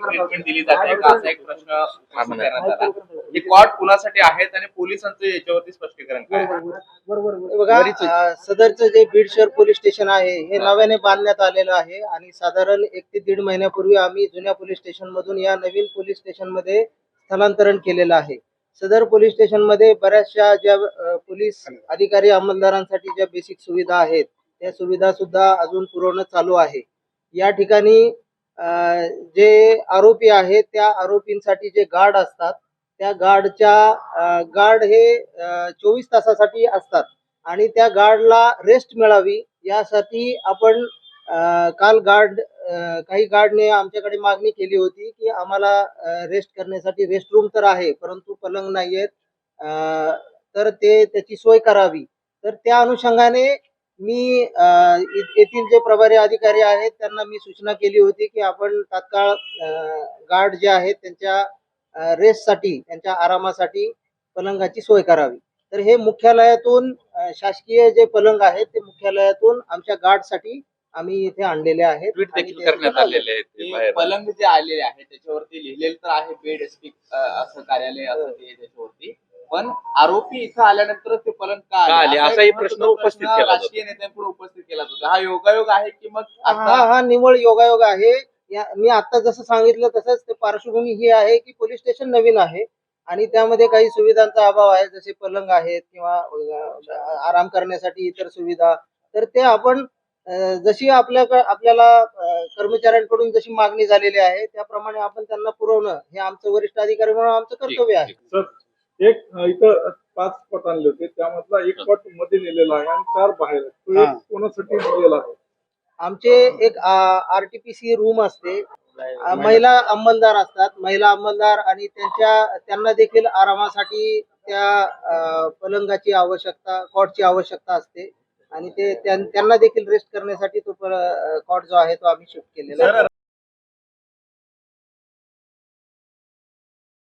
Treatment दिली जाते का असा एक प्रश्न उपस्थित करण्यात आला. हे कॉट कुणासाठी आहेत आणि पोलिसांचं याच्यावरती स्पष्टीकरण काय? आहे? बघा अं, सदरचं जे बीड शहर पोलीस स्टेशन आहे हे नव्याने बांधण्यात आलेलं आहे आणि साधारण एक ते दीड महिन्यापूर्वी आम्ही जुन्या पोलीस स्टेशन मधून या नवीन पोलीस स्टेशनमध्ये स्थलांतरण केलेलं आहे. सदर पोलीस स्टेशनमध्ये बऱ्याचशा ज्या पोलीस अधिकारी अंमलदारांसाठी ज्या बेसिक सुविधा आहेत त्या सुविधा सुद्धा अजून पुरवणं चालू आहे. या ठिकाणी जे आरोपी आहेत त्या आरोपींसाठी जे गार्ड असतात त्या गार्डच्या गार्ड हे चोवीस तासासाठी असतात. आणि त्या गार्डला रेस्ट मिळावी यासाठी आपण काल गार्ड काही गार्डने आमच्याकडे मागणी केली होती की आम्हाला रेस्ट करण्यासाठी रेस्ट रूम तर आहे परंतु पलंग नाही आहेत तर ते त्याची सोय करावी. तर त्या अनुषंगाने मी येथील जे प्रभारी अधिकारी आहेत त्यांना मी सूचना केली होती की आपण तात्काळ गार्ड जे आहेत त्यांच्या रेस्टसाठी त्यांच्या आरामासाठी पलंगाची सोय करावी. तर हे मुख्यालयातून शासकीय जे पलंग आहेत ते मुख्यालयातून आमच्या गार्डसाठी आम्ही इथे आणलेले आहेत. आहेत. पलंग जे आलेले आहे त्याच्यावरती लिहिलेलं तर आहे बेड स्पीक असं कार्यालय असं ते त्याच्यावरती. पण आरोपी इथं आल्यानंतर ते पलंग का का आले? असाही प्रश्न उपस्थित केला जातो. राजकीय नेत्यांपुढे उपस्थित केला जातो. हा योगायोग आहे की मग हा आता हा निवळ योगायोग आहे. या मी आता जसं सांगितलं तसंच ते पार्श्वभूमी ही आहे की पोलीस स्टेशन नवीन आहे आणि त्यामध्ये काही सुविधांचा अभाव आहे जसे पलंग आहेत किंवा अ, आराम करण्यासाठी इतर सुविधा. तर ते आपण अ, जशी आपल्या आपल्याला अ, कर्मचाऱ्यांकडून जशी मागणी झालेली आहे त्याप्रमाणे आपण त्यांना पुरवणं हे आमचं वरिष्ठ अधिकारी म्हणून आमचं कर्तव्य आहे. सर एक इथं पाच पट आणले होते. त्यामधला एक पटमध्ये नेलेला आहे आणि चार बाहेर आहेत. तो एक कोणासाठी दिलेला आहे? आमचे एक आरटीपीसी रूम असते. अ, महिला अंमलदार असतात. महिला अंमलदार आणि त्यांच्या त्यांना देखील आरामासाठी त्या अ, पलंगाची आवश्यकता कॉटची आवश्यकता असते. आणि ते त्यां- त्यांना देखील रेस्ट करण्यासाठी तो कॉट जो आहे तो आम्ही शिफ्ट केलेला आहे.